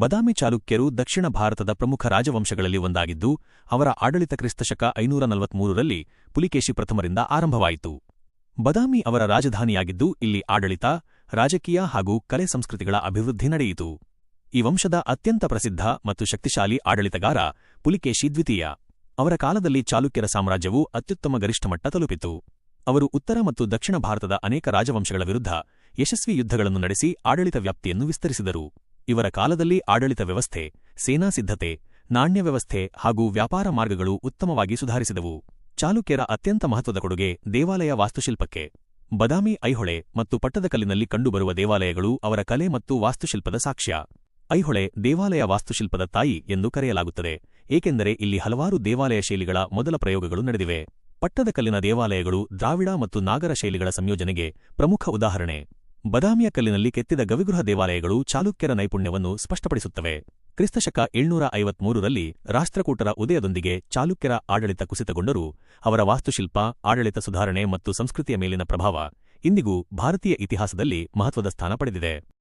ಬದಾಮಿ ಚಾಲುಕ್ಯರು ದಕ್ಷಿಣ ಭಾರತದ ಪ್ರಮುಖ ರಾಜವಂಶಗಳಲ್ಲಿ ಒಂದಾಗಿದ್ದು, ಅವರ ಆಡಳಿತ ಕ್ರಿಸ್ತಶಕ ಐನೂರ ನಲವತ್ಮೂರರಲ್ಲಿ ಪುಲಿಕೇಶಿ ಪ್ರಥಮರಿಂದ ಆರಂಭವಾಯಿತು. ಬದಾಮಿ ಅವರ ರಾಜಧಾನಿಯಾಗಿದ್ದು, ಇಲ್ಲಿ ಆಡಳಿತ, ರಾಜಕೀಯ ಹಾಗೂ ಕಲೆ ಸಂಸ್ಕೃತಿಗಳ ಅಭಿವೃದ್ಧಿ ನಡೆಯಿತು. ಈ ವಂಶದ ಅತ್ಯಂತ ಪ್ರಸಿದ್ಧ ಮತ್ತು ಶಕ್ತಿಶಾಲಿ ಆಡಳಿತಗಾರ ಪುಲಿಕೇಶಿ ದ್ವಿತೀಯ. ಅವರ ಕಾಲದಲ್ಲಿ ಚಾಲುಕ್ಯರ ಸಾಮ್ರಾಜ್ಯವು ಅತ್ಯುತ್ತಮ ಗರಿಷ್ಠಮಟ್ಟ ತಲುಪಿತು. ಅವರು ಉತ್ತರ ಮತ್ತು ದಕ್ಷಿಣ ಭಾರತದ ಅನೇಕ ರಾಜವಂಶಗಳ ವಿರುದ್ಧ ಯಶಸ್ವಿ ಯುದ್ಧಗಳನ್ನು ನಡೆಸಿ ಆಡಳಿತ ವ್ಯಾಪ್ತಿಯನ್ನು ವಿಸ್ತರಿಸಿದರು. ಇವರ ಕಾಲದಲ್ಲಿ ಆಡಳಿತ ವ್ಯವಸ್ಥೆ, ಸೇನಾ ಸಿದ್ಧತೆ, ನಾಣ್ಯ ವ್ಯವಸ್ಥೆ ಹಾಗೂ ವ್ಯಾಪಾರ ಮಾರ್ಗಗಳು ಉತ್ತಮವಾಗಿ ಸುಧಾರಿಸಿದವು. ಚಾಲುಕ್ಯರ ಅತ್ಯಂತ ಮಹತ್ವದ ಕೊಡುಗೆ ದೇವಾಲಯ ವಾಸ್ತುಶಿಲ್ಪಕ್ಕೆ. ಬದಾಮಿ ಐಹೊಳೆ ಮತ್ತು ಪಟ್ಟದಕಲ್ಲಿನಲ್ಲಿ ಕಂಡುಬರುವ ದೇವಾಲಯಗಳು ಅವರ ಕಲೆ ಮತ್ತು ವಾಸ್ತುಶಿಲ್ಪದ ಸಾಕ್ಷ್ಯ. ಐಹೊಳೆ ದೇವಾಲಯ ವಾಸ್ತುಶಿಲ್ಪದ ತಾಯಿ ಎಂದು ಕರೆಯಲಾಗುತ್ತದೆ, ಏಕೆಂದರೆ ಇಲ್ಲಿ ಹಲವಾರು ದೇವಾಲಯ ಶೈಲಿಗಳ ಮೊದಲ ಪ್ರಯೋಗಗಳು ನಡೆದಿವೆ. ಪಟ್ಟದಕಲ್ಲಿನ ದೇವಾಲಯಗಳು ದ್ರಾವಿಡ ಮತ್ತು ನಾಗರ ಶೈಲಿಗಳ ಸಂಯೋಜನೆಗೆ ಪ್ರಮುಖ ಉದಾಹರಣೆ. ಬದಾಮಿಯ ಕಲ್ಲಿನಲ್ಲಿ ಕೆತ್ತಿದ ಗವಿಗೃಹ ದೇವಾಲಯಗಳು ಚಾಲುಕ್ಯರ ನೈಪುಣ್ಯವನ್ನು ಸ್ಪಷ್ಟಪಡಿಸುತ್ತವೆ. ಕ್ರಿಸ್ತಶಕ ಏಳ್ನೂರ ಐವತ್ಮೂರರಲ್ಲಿ ರಾಷ್ಟ್ರಕೂಟರ ಉದಯದೊಂದಿಗೆ ಚಾಲುಕ್ಯರ ಆಡಳಿತ ಕುಸಿತಗೊಂಡರೂ ಅವರ ವಾಸ್ತುಶಿಲ್ಪ, ಆಡಳಿತ ಸುಧಾರಣೆ ಮತ್ತು ಸಂಸ್ಕೃತಿಯ ಮೇಲಿನ ಪ್ರಭಾವ ಇಂದಿಗೂ ಭಾರತೀಯ ಇತಿಹಾಸದಲ್ಲಿ ಮಹತ್ವದ ಸ್ಥಾನ ಪಡೆದಿದೆ.